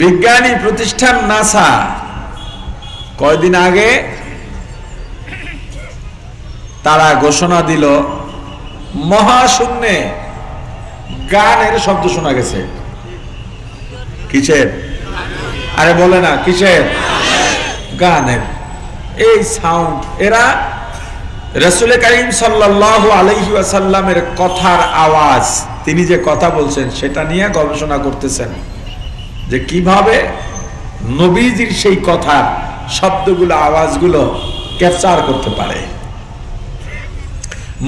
বিজ্ঞানী প্রতিষ্ঠান নাসা। কয়দিন আগে তারা ঘোষণা দিল, মহাশূন্যে গানের শব্দ শোনা গেছে। কিসের? আরে বলে না, কিসের? গানের। এই সাউন্ড, এরা রসুল করিম সাল্লাহ আলহি আসাল্লামের কথার আওয়াজ, তিনি যে কথা বলছেন, সেটা নিয়ে গবেষণা করতেছেন। যে কীভাবে নবীজির সেই কথার শব্দগুলো, আওয়াজগুলো ক্যাপচার করতে পারে।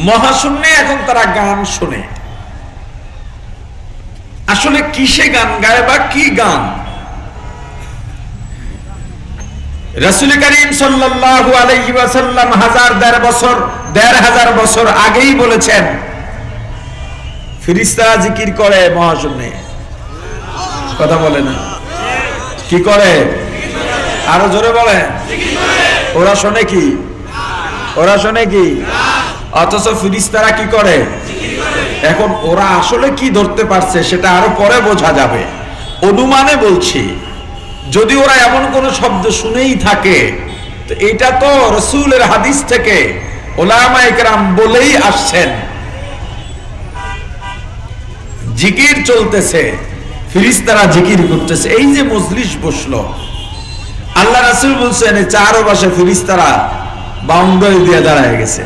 মহাশূন্যে এখন তারা গান শুনে। আসলে কিসে গান গায় বা কি গান? রসুল করিম সাল্লাল্লাহু আলাইহি ওয়াসাল্লাম হাজার দেড় বছর, দেড় হাজার বছর আগেই বলেছেন, ফিরিস্তারা জিকির করে মহাশূন্যে। কথা বলে না। কি করে? আরও জোরে বলে। ওরা শোনে কি? ওরা শোনে কি? অথচ ফিরিস্তারা কি করে? এখন ওরা আসলে কি ধরতে পারছে সেটা আরও পরে বোঝা যাবে। অনুমানে বলছি, যদি ওরা এমন কোন শব্দ শুনেই থাকে, তো এটা তো রসুলের হাদিস থেকে ওলামা একরাম বলেই আসছেন। জিকির চলতেছে। ফিরিস্তারা জিকির করতেছে, এই যে মজলিস বসল, আল্লাহ রাসুল বলছেন চারো পাশে ফিরিস্তারা বাউন্ডারি দিয়ে দাঁড়ায় গেছে।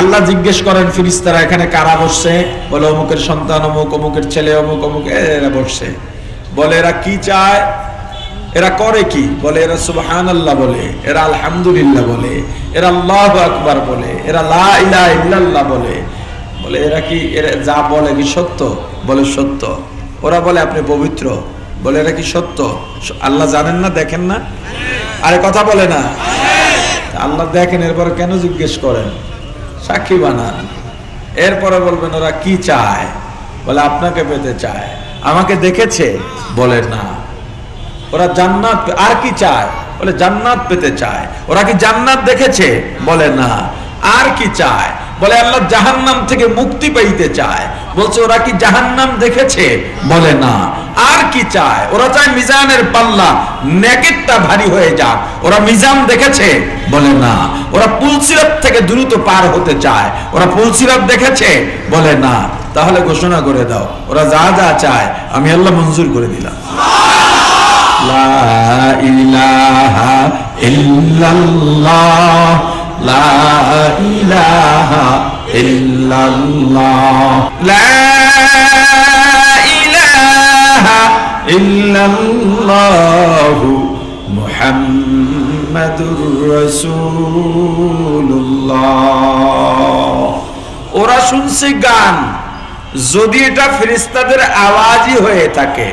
আল্লাহ জিজ্ঞেস করেন, ফিরিস্তারা এখানে কারা বসছে? বলে, অমুকের সন্তান, অমুক, অমুকের ছেলে, অমুক অমুক এরা বসছে। বলে, এরা কি চায়? এরা করে কি? বলে, এরা সুবহান আল্লাহ বলে, এরা আলহামদুলিল্লাহ বলে, এরা আল্লাহ আকবার বলে, এরা লা ইলাহা ইল্লাল্লাহ বলে বলে, এরা কি, এরা যা বলে কি সত্য? বলে সত্য। ওরা বলে, আপনি পবিত্র। বলে এরা কি সত্য? আল্লাহ জানেন না, দেখেন না। আরে, কথা বলে না। আল্লাহ দেখেন, এরপরে কেন জিজ্ঞেস করেন? সাক্ষী বানান। এরপরে বলবেন, ওরা কি চায়? বলে, আপনাকে পেতে চায়। আমাকে দেখেছে? বলে না। ওরা জান্নাত আর কি চায়? বলে, জান্নাত পেতে চায়। ওরা কি জান্নাত দেখেছে? বলে না। আর কি চায়? বলে, আল্লাহ জাহান্নাম থেকে মুক্তি পাইতে চায়। বলছে, ওরা কি জাহান্নাম দেখেছে? বলে, না। আর কি চায়? ওরা চায় মিজানের পাল্লা, নেকেটটা ভারী হয়ে যাক। ওরা মিজান দেখেছে? বলে, না। ওরা পুলসিরাত থেকে দ্রুত পার হতে চায়। ওরা পুলসিরাত দেখেছে? বলে, না। তাহলে ঘোষণা করে দাও, ওরা যা যা চায়, আমি আল্লাহ মঞ্জুর করে দিলাম। লা ইলাহা ইল্লাল্লাহ। লা ওরা শুনছে গান, যদি এটা ফেরেশতাদের আওয়াজই হয়ে থাকে।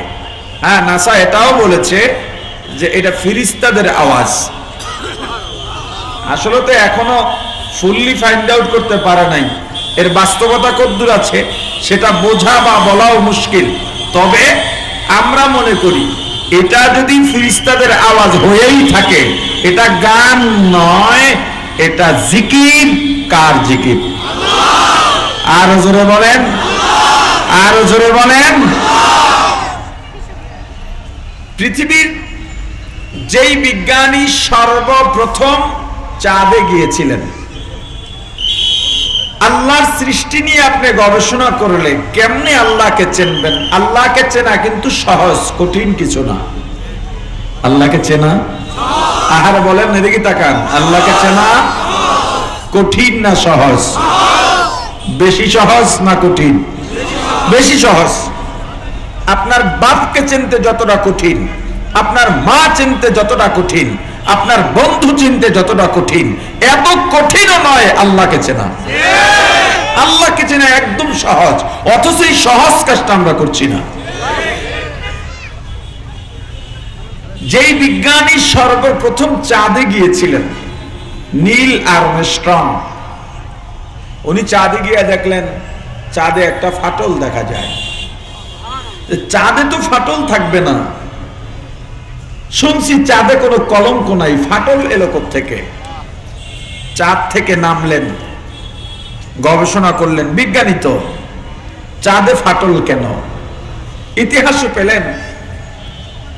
হ্যাঁ নাসা এটাও বলেছে যে এটা ফিরিস্তাদের আওয়াজ। আসলে তো এখনও ফুললি ফাইন্ড আউট করতে পারে নাই। এর বাস্তবতা কদ্দূর আছে, সেটা বোঝা বা বলাও মুশকিল। তবে আমরা মনে করি, এটা যদি ফিরিস্তাদের আওয়াজ হয়েই থাকে, এটা গান নয়, এটা জিকির। কার জিকির? আরও জোরে বলেন। আরও জোরে বলেন। পৃথিবীর যেই বিজ্ঞানী সর্বপ্রথম চাঁদে গিয়েছিলেন। আল্লাহর সৃষ্টি নিয়ে আপনি গবেষণা করলে কেমনে আল্লাহকে চেনবেন? আল্লাহকে চেনা কিন্তু সহজ, কঠিন কিছু না। আল্লাহকে চেনা? আহার বলেন, এদিকে তাকান। আল্লাহকে চেনা? কঠিন না সহজ? বেশি সহজ না কঠিন? বেশি সহজ। আপনার বাপকে চিনতে যতটা কঠিন, আপনার মা চিনতে যতটা কঠিন আপনার বন্ধু চিনতে যতটা কঠিন, এত কঠিনও নয় আল্লাহকে চেনা। আল্লাহকে চেনা একদম সহজ, অথচ এই সহজ কাজটা আমরা করছি না। যেই বিজ্ঞানী সর্বপ্রথম চাঁদে গিয়েছিলেন, নীল আর্মস্ট্রং। উনি চাঁদে গিয়ে দেখলেন, চাঁদে একটা ফাটল দেখা যায়। চাঁদে তো ফাটল থাকবে না। শুনছি চাঁদে কোনো কলঙ্ক নাই, ফাটল এলো থেকে চাঁদ থেকে নামলেন, গবেষণা করলেন, বিজ্ঞানী তো। চাঁদে ফাটল কেন? ইতিহাসও পেলেন।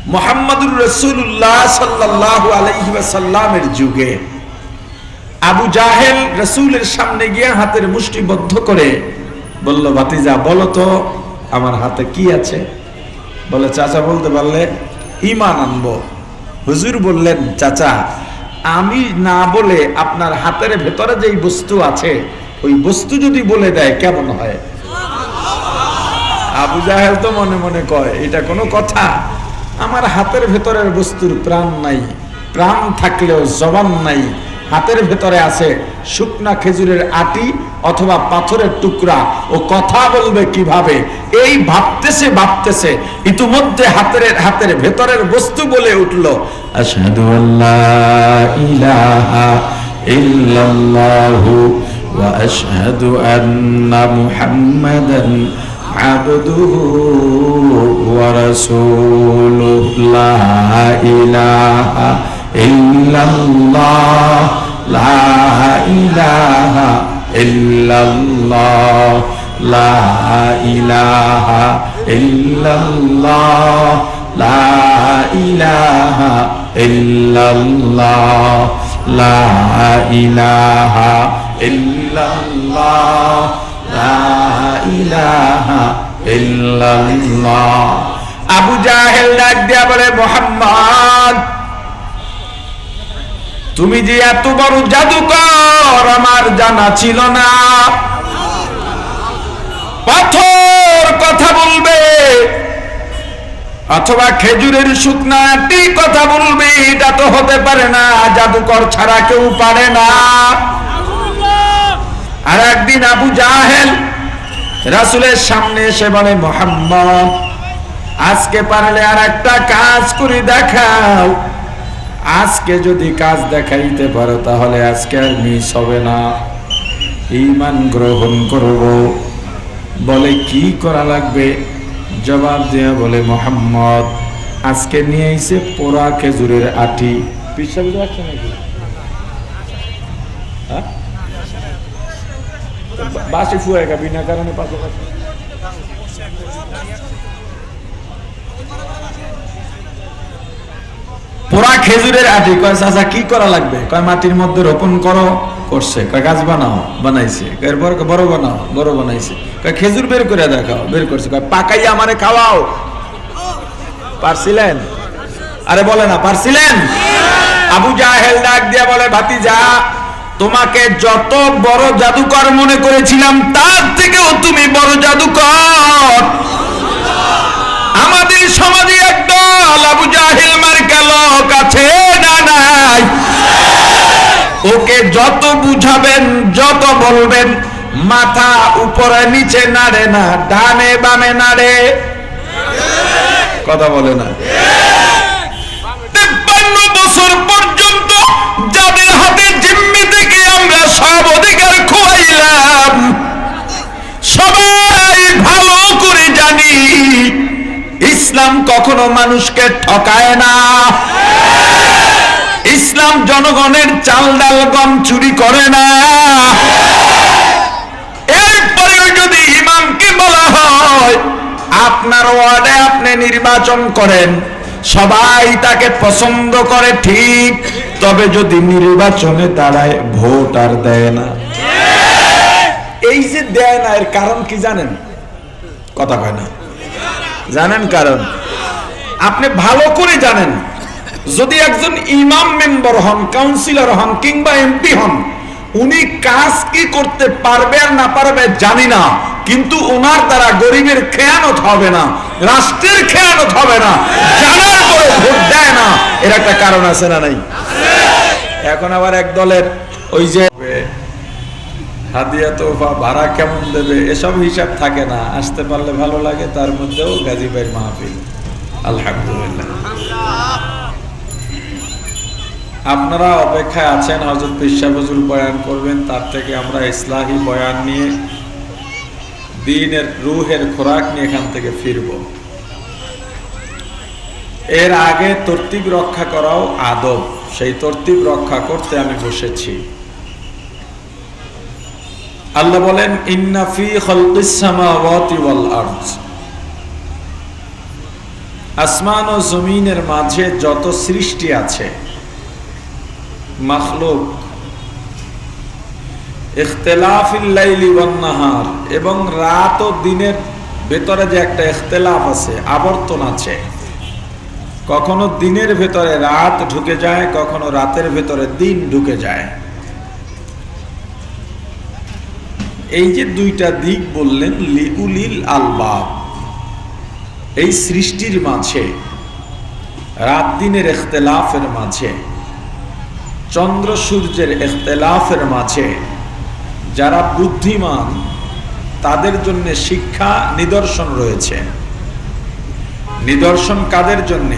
মোহাম্মদুর রসুল্লাহ সাল্লাহ আলহিসাল্লামের যুগে আবু জাহেল রসুলের সামনে গিয়ে হাতের মুষ্টিবদ্ধ করে বলল, ভাতিজা, বলো তো, আমার হাতে কি আছে? বলে, চাচা, বলতে পারলে ইমান আনব। হুজুর বললেন, চাচা, আমি না বলে আপনার হাতের ভেতরে যেই বস্তু আছে, ওই বস্তু যদি বলে দেয়, কেমন হয়? আবু জাহেল তো মনে মনে কয়, এটা কোনো কথা। আমার হাতের ভেতরের বস্তুর প্রাণ নাই। প্রাণ থাকলেও জবান নাই। হাতের ভেতরে আছে শুকনা খেজুরের আটি অথবা পাথরের টুকরা ও কথা বলবে কিভাবে এই ভাবতেছে ভাবতেছে ইতিমধ্যে হাতের হাতের ভেতরের বস্তু বলে উঠল আশহাদু আল্লাহ ইলাহা ইল্লাল্লাহু ওয়া আশহাদু আন্না মুহাম্মাদান عبده ورسوله لا إله ইল্লাল্লাহ, লা ইলাহা ইল্লাল্লাহ, লা ইলাহা ইল্লাল্লাহ, লা ইলাহা ইল্লাল্লাহ, লা ইলাহা ইল্লাল্লাহ, লা ইলাহা ইল্লাল্লাহ। আবু জাহেল তুমি যে এত বড় জাদুকর, আমার জানা ছিল না। পাথর কথা বলবে, অথবা খেজুরের শুকনাটি কথা বলবে, এটা তো হতে পারে না, জাদুকর ছাড়া কেউ পারে না। আর একদিন আবু জাহেল রাসুলের সামনে এসে বলে, মোহাম্মদ, আজকে পারলে আর একটা কাজ করে দেখাও। আজকে যদি কাজ দেখাইতে পারো, তাহলে আজকে আর মিস হবে না। ইমান গ্রহণ করব। বলে কি করা লাগবে? জবাব দেয়া বলে, মোহাম্মদ, আজকে নিয়ে এসে পোড়া খেজুরের আটি। হ্যাঁ? বাসি ফুয়েগা বিনা কারণে পাশাপাশি পোড়া খেজুরের আটি। কয়, চাচা, কি করা লাগবে? কয়, মাটির মধ্যে রোপণ করো। করছে। কয়, গাছ বানাও। বানাইছে। এরপর বড় বানাও। বড় বানাইছে। কয়, খেজুর বের করে দেখাও। বের করছে। কয় পাকাই আমারে খাওয়াও। পারছিলেন? আরে বলে না, পারছিলেন? আবু জাহেল ডাক দিয়া বলে, ভাতিজা, তোমাকে যত বড় জাদুকর মনে করেছিলাম, তার থেকেও তুমি বড় জাদুকর। আমাদের সমাজে একদল আবু জাহিল মার্কা লোক আছে না নাই ওকে যত বুঝাবেন, যত বলবেন, মাথা উপরে, নিচে নাড়ে না, ডানে বামে নাড়ে। কথা বলে না। বছর পর্যন্ত যাদের হাতে জিম্মি থেকে আমরা সব অধিকার খোয়াইলাম, সবাই ভালো করে জানি, ইসলাম কখনো মানুষকে ঠকায় না। ইসলাম জনগণের চাল ডাল গম চুরি করে না। এরপরেও যদি ইমামকে বলা হয়, আপনার ওয়ার্ডে আপনি নির্বাচন করেন, সবাই তাকে পছন্দ করে ঠিক, তবে যদি নির্বাচনে দাঁড়ায় ভোট আর দেয় না। এই যে দেয় না, এর কারণ কি জানেন? কথা কয় না। জানেন কারণ? আপনি ভালো করে জানেন। যদি একজন ইমাম মেম্বার হন কাউন্সিলর হন, কিংবা এমপি হন, উনি কাজ কি করতে পারবে আর না পারবে জানি না, কিন্তু ওনার দ্বারা গরিবের খেয়ানত হবে না, রাষ্ট্রের খেয়ানত হবে না, জানার পরে ভোট দেয় না, এর একটা কারণ আছে না নাই? এখন আবার এক দলের ওই যে হাদিয়া তোফা ভাড়া কেমন দেবে, এসব হিসাব থাকে না, আসতে পারলে ভালো লাগে, তার মধ্যেও গাজী ভাইয়ের মাহফিল। আলহামদুলিল্লাহ। আপনারা অপেক্ষায় আছেন হজরত পেশা বয়ান করবেন, তার থেকে আমরা ইসলাহী বয়ান নিয়ে, দিনের রুহের খোরাক নিয়ে এখান থেকে ফিরব। এর আগে তরতিব রক্ষা করাও আদব, সেই তরতিব রক্ষা করতে আমি বসেছি। আল্লাহ বলেন ইন্নাফি আসমান ও জমিনের মাঝে যত সৃষ্টি আছে মখলুক। নাহার। এবং রাত ও দিনের ভেতরে যে একটা ইখতলাফ আছে, আবর্তন আছে, কখনো দিনের ভেতরে রাত ঢুকে যায়, কখনো রাতের ভেতরে দিন ঢুকে যায়। এই যে দুইটা দিক বললেন, লিউলিল আলবাব, এই সৃষ্টির মাঝে, রাত দিনের এখতেলাফের মাঝে চন্দ্র সূর্যের এখতেলাফের মাঝে যারা বুদ্ধিমান, তাদের জন্য শিক্ষা নিদর্শন রয়েছে। নিদর্শন কাদের জন্যে?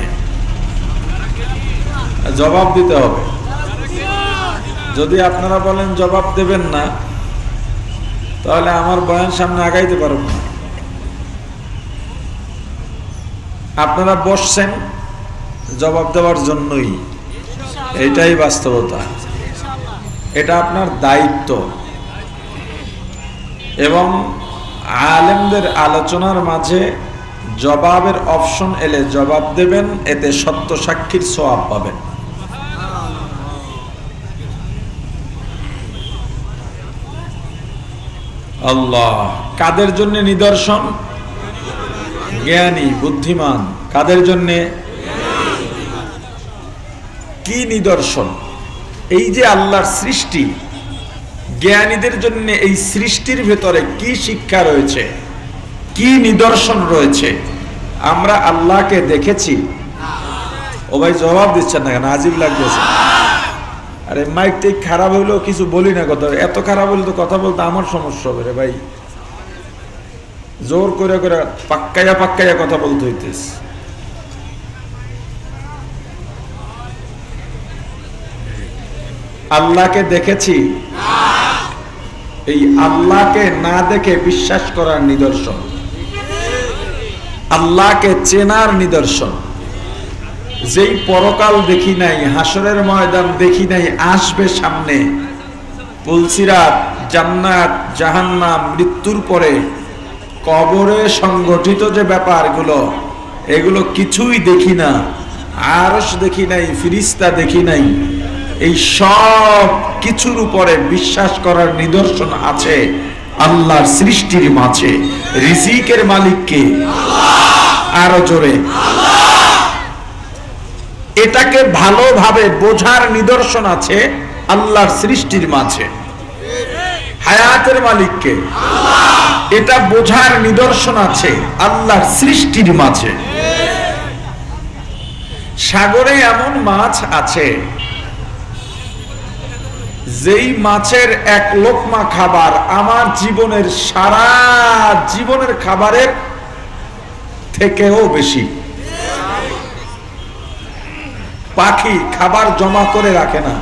জবাব দিতে হবে। যদি আপনারা বলেন জবাব দেবেন না, তাহলে আমার বয়ান সামনে আগাইতে পারব না। আপনারা বসছেন জবাব দেওয়ার জন্যই। এটাই বাস্তবতা। এটা আপনার দায়িত্ব। এবং আলেমদের আলোচনার মাঝে জবাবের অপশন এলে জবাব দেবেন, এতে সত্য সাক্ষীর সোয়াব পাবেন। আল্লাহ, কাদের জন্য নিদর্শন? জ্ঞানী, বুদ্ধিমান। কাদের জন্যে? কি নিদর্শন? এই যে আল্লাহর সৃষ্টি, জ্ঞানীদের জন্য এই সৃষ্টির ভেতরে কি শিক্ষা রয়েছে? কি নিদর্শন রয়েছে? আমরা আল্লাহকে দেখেছি। ও ভাই জবাব দিচ্ছেন না কেন? আজিব লাগতেছে। আরে মাইক টেক খারাপ হইলেও কিছু বলি না কথা। এত খারাপ হইলে তো কথা বলতে আমার সমস্যা হবে রে ভাই। জোর করে করে পাক্কাইয়া পাক্কাইয়া কথা বলতে হইতেছে। আল্লাহকে দেখেছি। এই আল্লাহকে না দেখে বিশ্বাস করার নিদর্শন। আল্লাহকে চেনার নিদর্শন। যেই পরকাল দেখি নাই, হাসরের ময়দান দেখি নাই, আসবে সামনে। পুলসিরাত জান্নাত, জাহান্নাম, মৃত্যুর পরে কবরে সংগঠিত যে ব্যাপারগুলো, এগুলো কিছুই দেখি না। আরস দেখি নাই, ফিরিস্তা দেখি নাই। এই সব কিছুর উপরে বিশ্বাস করার নিদর্শন আছে, আল্লাহর সৃষ্টির মাঝে। রিজিকের মালিককে আরও জোরে। এটাকে ভালোভাবে বোঝার নিদর্শন আছে, আল্লাহর সৃষ্টির মাঝে। হায়াতের মালিককে এটা বোঝার নিদর্শন আছে, আল্লাহর সৃষ্টির মাঝে। সাগরে এমন মাছ আছে যেই মাছের এক লোকমা খাবার আমার জীবনের সারা জীবনের খাবারের থেকেও বেশি। পাখি খাবার জমা করে রাখে না।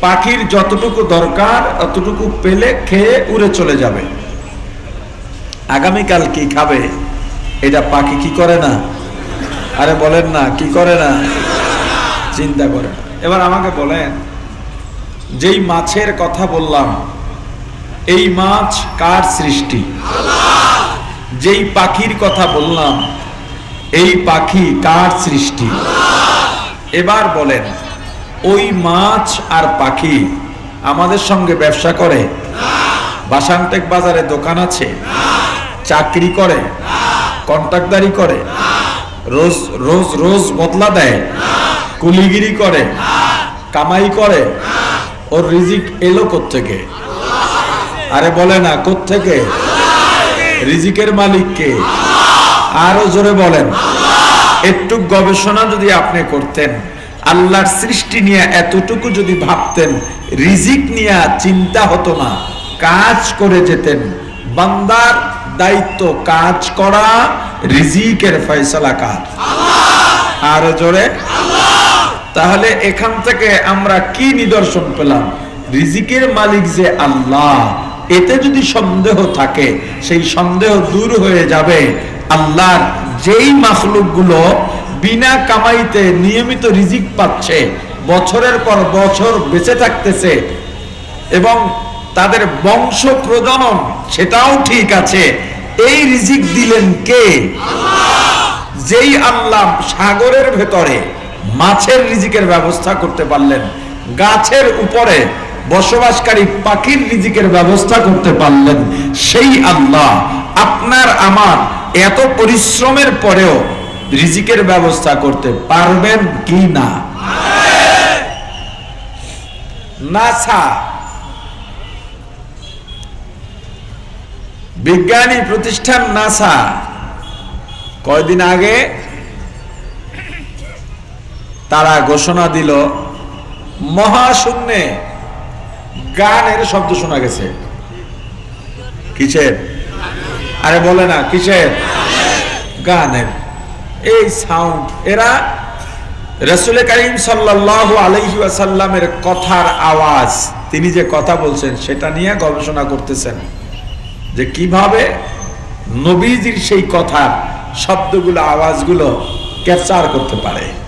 পাখির যতটুকু দরকার, অতটুকু পেলে খেয়ে উড়ে চলে যাবে। আগামীকাল কি খাবে? এটা পাখি কি করে না? আরে বলেন না, কি করে না? চিন্তা করে না। এবার আমাকে বলেন, যেই মাছের কথা বললাম, এই মাছ কার সৃষ্টি? যেই পাখির কথা বললাম, এই পাখি কার সৃষ্টি? এবার বলেন, ওই মাছ আর পাখি আমাদের সঙ্গে ব্যবসা করে? বাসানটেক বাজারে দোকান আছে? চাকরি করে? কন্ট্রাক্টারি করে? রোজ রোজ রোজ বদলা দেয়? কুলিগিরি করে, কামাই করে, ওর রিজিক এলো থেকে আরে বলে না থেকে রিজিকের মালিককে। আরও জোরে বলেন, একটু গবেষণা যদি আপনি করতেন, আল্লাহর সৃষ্টি নিয়ে এতটুকু যদি ভাবতেন, রিজিক নিয়ে চিন্তা হতো না, কাজ করে যেতেন। বান্দার দায়িত্ব কাজ করা, রিজিকের ফয়সলা কার আরও জোরে তাহলে এখান থেকে আমরা কি নিদর্শন পেলাম? রিজিকের মালিক যে আল্লাহ, এতে যদি সন্দেহ থাকে, সেই সন্দেহ দূর হয়ে যাবে। আল্লাহর যেই মাখলুকগুলো বিনা কামাইতে নিয়মিত রিজিক পাচ্ছে, বছরের পর বছর বেঁচে থাকতেছে এবং তাদের বংশ প্রজনন সেটাও ঠিক আছে, এই রিজিক দিলেন কে? যেই আল্লাহ সাগরের ভেতরে মাছের রিজিকের ব্যবস্থা করতে পারলেন। গাছের উপরে বসবাসকারী পাখির রিজিকের ব্যবস্থা করতে পারলেন। সেই আল্লাহ আপনার, আমার এত পরিশ্রমের পরেও রিজিকের ব্যবস্থা করতে পারবেন কি না? বিজ্ঞানী প্রতিষ্ঠান নাসা কয়দিন আগে তারা ঘোষণা দিল, মহাশূন্যে গানের শব্দ শোনা গেছে। কিসের? আরে বলে না, কিসের? গানের। এই সাউন্ড এরা রসুল করিম সাল্লাহ আলহি আসাল্লামের কথার আওয়াজ, তিনি যে কথা বলছেন, সেটা নিয়ে গবেষণা করতেছেন। যে কীভাবে নবীজির সেই কথার শব্দগুলো, আওয়াজগুলো ক্যাপচার করতে পারে।